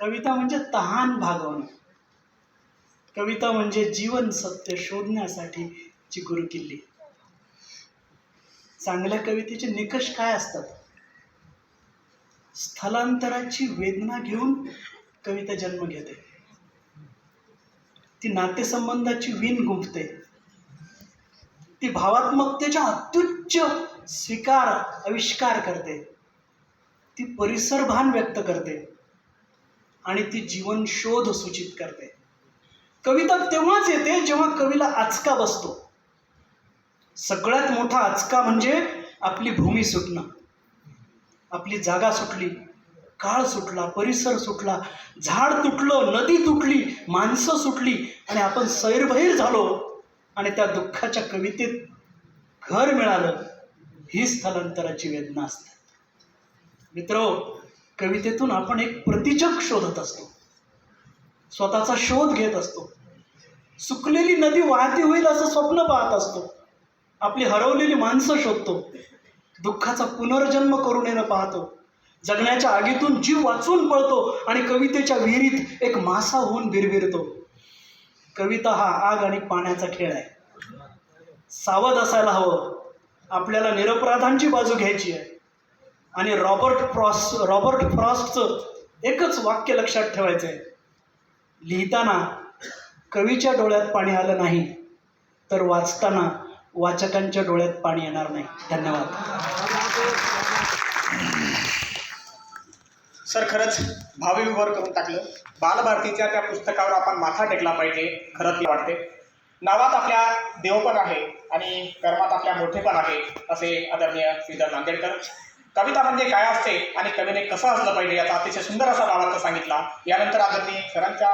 कविता म्हणजे तहान भागवणं. कविता म्हणजे जीवन सत्य शोधण्यासाठी शोधण्यासाठीची गुरुकिल्ली. चांगल्या कवितेचे निकष काय असतात? स्थलांतराची वेदना घेऊन कविता जन्म घेते. ती नातेसंबंधाची विण गुंफते. ती भावात्मकतेच्या अत्युच्च स्वीकार आविष्कार करते. ती परिसरभान व्यक्त करते. आणि ती जीवन शोध सूचित करते. कविता तेव्हाच येते जेव्हा कवीला आचका बसतो. सगळ्यात मोठा आचका म्हणजे आपली भूमी सुटणं. आपली जागा सुटली काळ सुटला परिसर सुटला झाड तुटलं नदी तुटली माणसं सुटली आणि आपण सैरभैर झालो आणि त्या दुःखाच्या कवितेत घर मिळालं ही स्थलांतराची वेदना असते. मित्र कवितेतून आपण एक प्रतिजग शोधत असतो. स्वतःचा शोध घेत असतो. सुकलेली नदी वाहती होईल असं स्वप्न पाहत असतो. आपली हरवलेली माणसं शोधतो. दुःखाचा पुनर्जन्म करून येणं पाहतो. जगण्याच्या आगीतून जीव वाचून पळतो आणि कवितेच्या विहिरीत एक मासा होऊन बिरबिरतो कविता हा आग आणि पाण्याचा खेळ आहे. सावध असायला हवं. आपल्याला निरपराधांची बाजू घ्यायची आहे. आणि रॉबर्ट फ्रॉस रॉबर्ट फ्रॉस्टचं एकच वाक्य लक्षात ठेवायचं आहे लिहिताना कवीच्या डोळ्यात पाणी आलं नाही तर वाचताना वाचकांच्या डोळ्यात पाणी येणार नाही. धन्यवाद. सर खरंच भावविभोर करून टाकलं. बालभारतीच्या त्या पुस्तकावर आपण माथा टेकला पाहिजे खरंच वाटते नावात आपल्या देवपण आहे आणि कर्मात आपल्या मोठेपण आहे असे आदरणीय श्रीधर नांदेडकर. कविता म्हणजे काय असते आणि कवीने कसं असलं पाहिजे याचा अतिशय सुंदर असा भावार्थ सांगितला. यानंतर आदरणीय सरांच्या